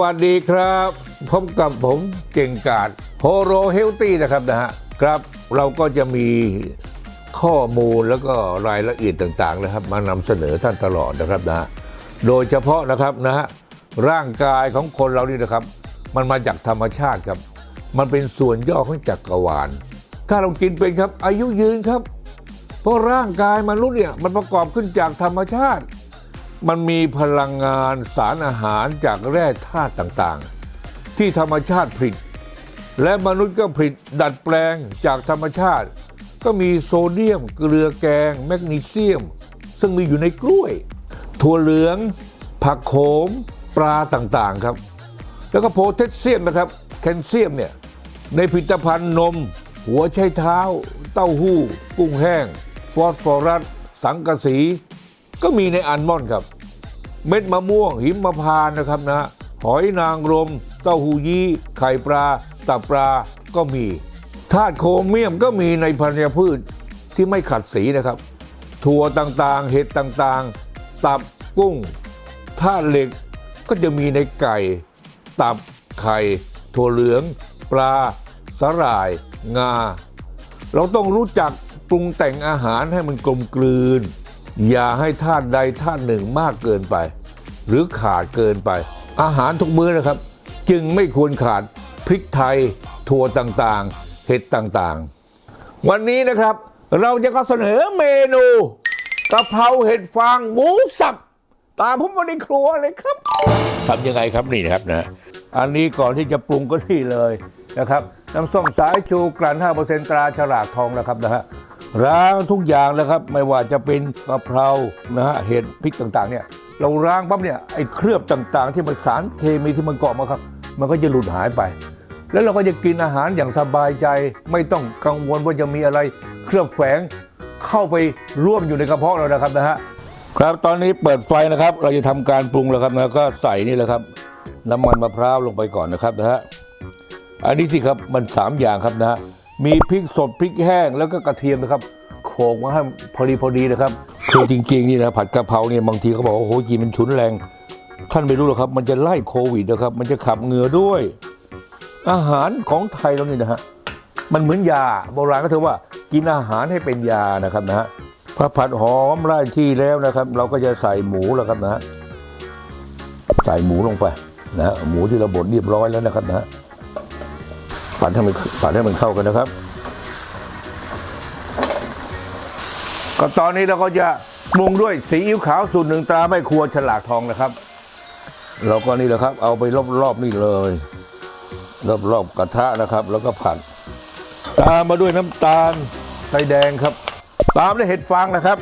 วัสดีครับ พบกับผมเก่งกาดโฮโรเฮลตี้นะครับนะฮะครับเราก็จะมีข้อมูลแล้วก็รายละเอียดต่างๆนะครับ มานำเสนอท่านตลอดนะครับนะโดยเฉพาะนะครับนะฮะร่างกายของคนเรานี่นะครับ มันมาจากธรรมชาติครับ มันเป็นส่วนย่อของจักรวาล ถ้าเรากินเป็นครับอายุยืนครับ เพราะร่างกายมนุษย์เนี่ยมันประกอบขึ้นจากธรรมชาติ มันมีพลังงานสารอาหารจากแร่ธาตุต่างๆ ที่ธรรมชาติผลิต และมนุษย์ก็ผลิตดัดแปลงจากธรรมชาติ ก็มีโซเดียม เกลือแกง แมกนีเซียม ซึ่งมีอยู่ในกล้วย ถั่วเหลือง ผักโขม ปลาต่างๆครับ แล้วก็โพแทสเซียมนะครับ แคลเซียมเนี่ยในผลิตภัณฑ์นม หัวไชเท้า เต้าหู้ กุ้งแห้ง ฟอสฟอรัส สังกะสี ก็มีในอัลมอนด์ครับ เม็ดมะม่วงหิมพานต์นะครับนะ หอยนางรม เต้าหู้ยี้ไข่ปลาตับปลาก็มีธาตุโครเมียมก็มีในพันธุ์พืชที่ไม่ขัดสีนะครับ ถั่วต่างๆ เห็ดต่างๆ ตับกุ้งธาตุเหล็กก็จะมีในไก่ ตับไข่ ถั่วเหลือง ปลาสาหร่าย งา เราต้องรู้จักปรุงแต่งอาหารให้มันกลมกลืน อย่าให้ธาตุใดธาตุหนึ่งมากเกินไป หรือขาดเกินไป อาหารทุกมื้อนะครับ จึงไม่ควรขาดพริกไทยถั่วต่างๆ เห็ดต่างๆ วันนี้นะครับเราจะก็เสนอเมนูกะเพราเห็ดฟางหมูสับ ตามผมมาในครัวเลยครับทำยังไงครับนี่นะครับนะอันนี้ก่อนที่จะปรุงก็นี่เลยนะครับน้ำส้มสายชูกลั่น5%ตราฉลากทองนะครับนะฮะ ล้างทุกอย่างแล้วครับ ไม่ว่าจะเป็นกะเพรานะฮะเห็ดพริกต่างๆเนี่ยเราล้างปั๊บเนี่ยไอ้เคลือบต่างๆ ที่มันสารเคมีที่มันเกาะมาครับ มันก็จะหลุดหายไป แล้วเราก็จะกินอาหารอย่างสบายใจ ไม่ต้องกังวลว่าจะมีอะไรเคลือบแฝงเข้าไปร่วมอยู่ในกระเพาะเรานะครับนะฮะครับตอนนี้เปิดไฟนะครับ เราจะทำการปรุงแล้วครับนะก็ใส่นี่แหละครับ น้ำมันมะพร้าวลงไปก่อนนะครับนะฮะอันนี้สิครับมันสามอย่างครับนะฮะ มีพริกสดพริกแห้งแล้วก็กระเทียมนะครับโขลกมาให้พอดีพอดีนะครับคือจริงๆนี่นะผัดกะเพราเนี่ยบางทีเขาบอกว่าโอ้โหกินมันฉุนแรง ท่านไม่รู้หรอกครับ มันจะไล่โควิดนะครับ มันจะขับเหงื่อด้วย อาหารของไทยเรานี่นะฮะมันเหมือนยาโบราณก็ถือว่ากินอาหารให้เป็นยานะครับนะฮะพอผัดหอมไร่ที่แล้วนะครับ เราก็จะใส่หมูแล้วครับนะใส่หมูลงไปนะหมูที่เราบดเรียบร้อยแล้วนะครับนะ ผัดให้มันผัดให้มันเข้ากันนะครับ ก็ตอนนี้เราก็จะปรุงด้วยซีอิ๊วขาวสูตรหนึ่งตราไม่ครัวฉลากทองนะครับเราก็นี่แหละครับ เอาไปรอบๆนี่เลยรอบๆกระทะนะครับ แล้วก็ผัด ตามมาด้วยน้ำตาลไทยแดงครับ ตามด้วยเห็ดฟางนะครับ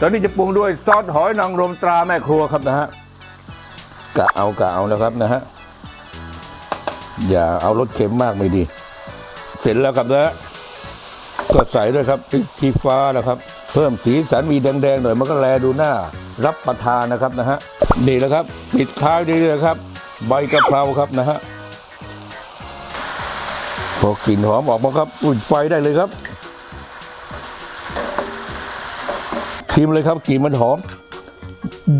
ตอนนี้จะปรุงด้วยซอสหอยนางรมตราแม่ครัวครับนะฮะกะเอากะเอานะครับนะฮะ อย่าเอารสเค็มมากไม่ดี เสร็จแล้วครับนะก็ใส่ด้วยครับพริกชี้ฟ้านะครับ เพิ่มสีสันมีแดงๆหน่อยมันก็แลดูหน้า รับประทานนะครับนะฮะนี่แหละครับปิดท้ายด้วยนะครับ ใบกะเพราครับนะฮะพอกลิ่นหอมออกมาครับอุ่นไฟได้เลยครับชิมเลยครับกลิ่นมันหอม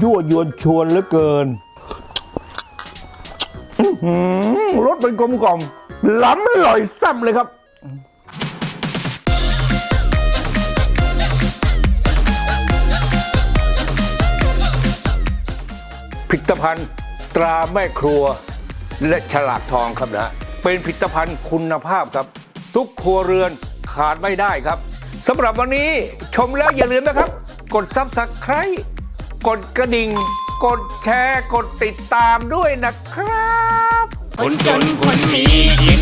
ยั่วยวนชวนเหลือเกิน รสเป็นกลมกล่อมล้ำอร่อยซ้ำเลยครับผลิตภัณฑ์ตราแม่ครัว และฉลากทองครับนะเป็นผลิตภัณฑ์คุณภาพครับ ทุกครัวเรือนขาดไม่ได้ครับสำหรับวันนี้ชมแล้วอย่าลืมนะครับ กดซับสไครต์กดกระดิ่ง กดแชร์ กดติดตามด้วยนะครับ คนจนคนมีเสียง